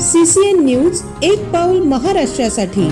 CCN news एक पाऊल महाराष्ट्रासाठी.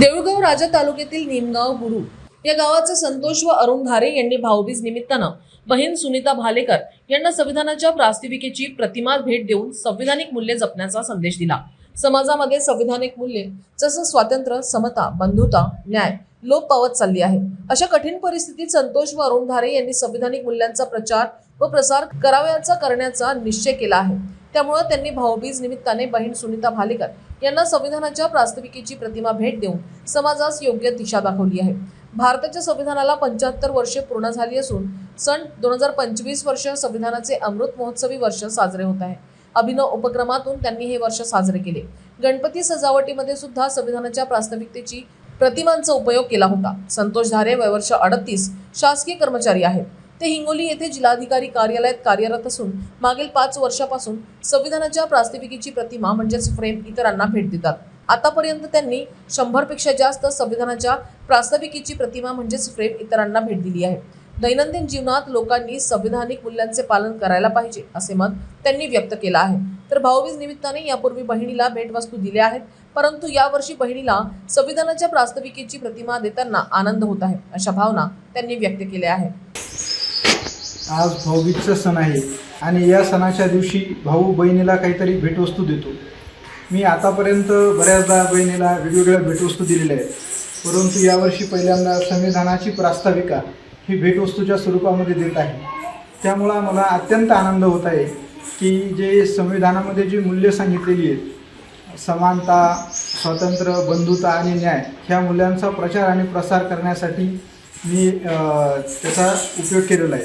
देऊळगाव राजा तालुक्यातील निमगाव गुरु या गावाचे संतोष व अरुण धारे यांनी भाऊबीज निमित्तानं बहीण सुनीता भालेकर यांना संविधानाच्या प्रास्ताविकेची प्रतिमा भेट देऊन संविधानिक मूल्ये जपण्याचा संदेश दिला. समाजामध्ये संविधानिक मूल्ये जसं स्वातंत्र्य समता बंधुता न्याय लोप पावत चालली आहे. अशा कठीण परिस्थितीत संतोष व अरुण धारे यांनी संविधानिक मूल्यांचा प्रचार व प्रसार करावयाचा करण्याचा निश्चय केला आहे. त्यामुळे त्यांनी भाऊबीज निमित्ताने बहीण सुनीता भालेकर यांना संविधानाच्या प्रास्ताविकेची प्रतिमा भेट देऊन समाजास योग्य दिशा दाखवली आहे. भारताच्या संविधानाला पंच्याहत्तर वर्षे पूर्ण झाली असून सन दोन हजार पंचवीस वर्ष संविधानाचे अमृत महोत्सवी वर्ष साजरे होत आहे. अभिनव उपक्रमातून त्यांनी हे वर्ष साजरे केले. गणपती सजावटीमध्ये सुद्धा संविधानाच्या प्रास्ताविकतेची प्रतिमांचा उपयोग केला होता. संतोष धारे वयवर्ष अडतीस शासकीय कर्मचारी आहेत. ते हिंगोली येथे जिल्हाधिकारी कार्यालयात कार्यरत असून मागील पाच वर्षापासून संविधानाच्या प्रास्ताविकेची प्रतिमा म्हणजेच फ्रेम इतरांना भेट देतात. आतापर्यंत त्यांनी शंभरपेक्षा जास्त संविधानाच्या प्रास्ताविकेची प्रतिमा म्हणजेच फ्रेम इतरांना भेट दिली आहे. दैनंदिन जीवनात लोकांनी संविधानिक मूल्यांचे पालन करायला पाहिजे असे मत त्यांनी व्यक्त केलं आहे. तर भाऊबीज निमित्ताने यापूर्वी बहिणीला भेटवस्तू दिल्या आहेत परंतु यावर्षी बहिणीला संविधानाच्या प्रास्ताविकेची प्रतिमा देताना आनंद होत आहे अशा भावना त्यांनी व्यक्त केल्या आहेत. आज भाऊबीजचा सण आहे आणि या सणाच्या दिवशी भाऊ बहिणीला काहीतरी भेटवस्तू देतो. मी आतापर्यंत बऱ्याचदा बहिणीला वेगवेगळ्या भेटवस्तू दिलेल्या आहेत. परंतु यावर्षी पहिल्यांदा संविधानाची प्रास्ताविका ही भेटवस्तूच्या स्वरूपामध्ये देत आहे. त्यामुळं मला अत्यंत आनंद होत आहे की जे संविधानामध्ये जी मूल्य सांगितलेली आहेत समानता स्वातंत्र्य बंधुता आणि न्याय ह्या मूल्यांचा प्रचार आणि प्रसार करण्यासाठी मी त्याचा उपयोग केलेला आहे.